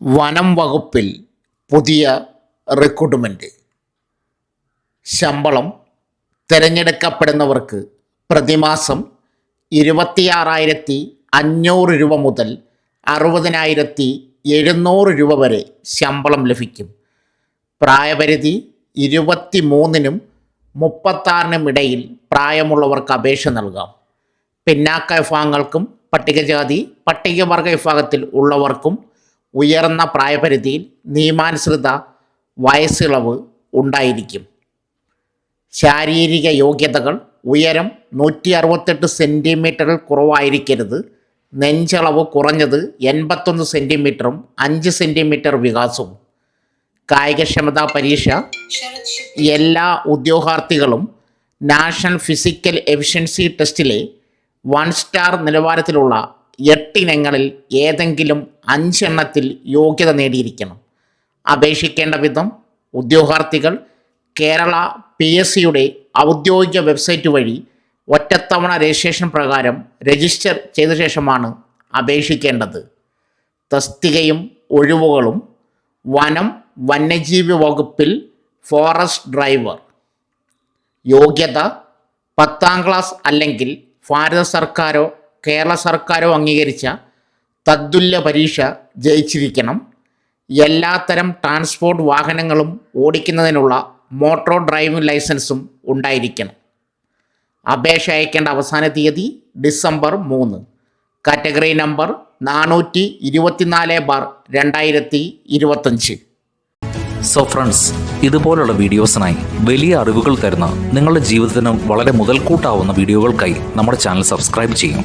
വനം വകുപ്പിൽ പുതിയ റിക്രൂട്ട്മെന്റ് ശമ്പളം തിരഞ്ഞെടുക്കപ്പെടുന്നവർക്ക് പ്രതിമാസം ഇരുപത്തിയാറായിരത്തി അഞ്ഞൂറ് രൂപ മുതൽ അറുപതിനായിരത്തി എഴുന്നൂറ് രൂപ വരെ ശമ്പളം ലഭിക്കും. പ്രായപരിധി ഇരുപത്തി മൂന്നിനും മുപ്പത്താറിനും ഇടയിൽ പ്രായമുള്ളവർക്ക് അപേക്ഷ നൽകാം. പിന്നാക്ക വിഭാഗങ്ങൾക്കും പട്ടികജാതി പട്ടികവർഗ വിഭാഗത്തിൽ ഉള്ളവർക്കും ഉയർന്ന പ്രായപരിധിയിൽ നിയമാനുസൃത വയസ്സിളവ് ഉണ്ടായിരിക്കും. ശാരീരിക യോഗ്യതകൾ ഉയരം നൂറ്റി അറുപത്തെട്ട് സെന്റിമീറ്ററിൽ കുറവായിരിക്കരുത്. നെഞ്ചളവ് കുറഞ്ഞത് എൺപത്തൊന്ന് സെന്റിമീറ്ററും അഞ്ച് സെന്റിമീറ്റർ വികാസവും. കായികക്ഷമതാ പരീക്ഷ എല്ലാ ഉദ്യോഗാർത്ഥികളും നാഷണൽ ഫിസിക്കൽ എഫിഷ്യൻസി ടെസ്റ്റിലെ വൺ സ്റ്റാർ നിലവാരത്തിലുള്ള എട്ടിനങ്ങളിൽ ഏതെങ്കിലും അഞ്ചെണ്ണത്തിൽ യോഗ്യത നേടിയിരിക്കണം. അപേക്ഷിക്കേണ്ട വിധം ഉദ്യോഗാർത്ഥികൾ കേരള പി എസ് സിയുടെ ഔദ്യോഗിക വെബ്സൈറ്റ് വഴി ഒറ്റത്തവണ രജിസ്ട്രേഷൻ പ്രകാരം രജിസ്റ്റർ ചെയ്ത ശേഷമാണ് അപേക്ഷിക്കേണ്ടത്. തസ്തികയും ഒഴിവുകളും വനം വന്യജീവി വകുപ്പിൽ ഫോറസ്റ്റ് ഡ്രൈവർ. യോഗ്യത പത്താം ക്ലാസ് അല്ലെങ്കിൽ ഭാരത സർക്കാരോ കേരള സർക്കാരോ അംഗീകരിച്ച തദ്തുല്യ പരീക്ഷ ജയിച്ചിരിക്കണം. എല്ലാത്തരം ട്രാൻസ്പോർട്ട് വാഹനങ്ങളും ഓടിക്കുന്നതിനുള്ള മോട്ടോർ ഡ്രൈവിംഗ് ലൈസൻസും ഉണ്ടായിരിക്കണം. അപേക്ഷ അയക്കേണ്ട അവസാന തീയതി ഡിസംബർ മൂന്ന്. കാറ്റഗറി നമ്പർ നാനൂറ്റി ഇരുപത്തിനാല് ബാർ രണ്ടായിരത്തി ഇരുപത്തഞ്ച് സോ ഫ്രണ്ട്സ് ഇതുപോലുള്ള വീഡിയോസിനായി വലിയ അറിവുകൾ തരുന്ന നിങ്ങളുടെ ജീവിതത്തിനും വളരെ മുതൽക്കൂട്ടാവുന്ന വീഡിയോകൾക്കായി നമ്മുടെ ചാനൽ സബ്സ്ക്രൈബ് ചെയ്യും.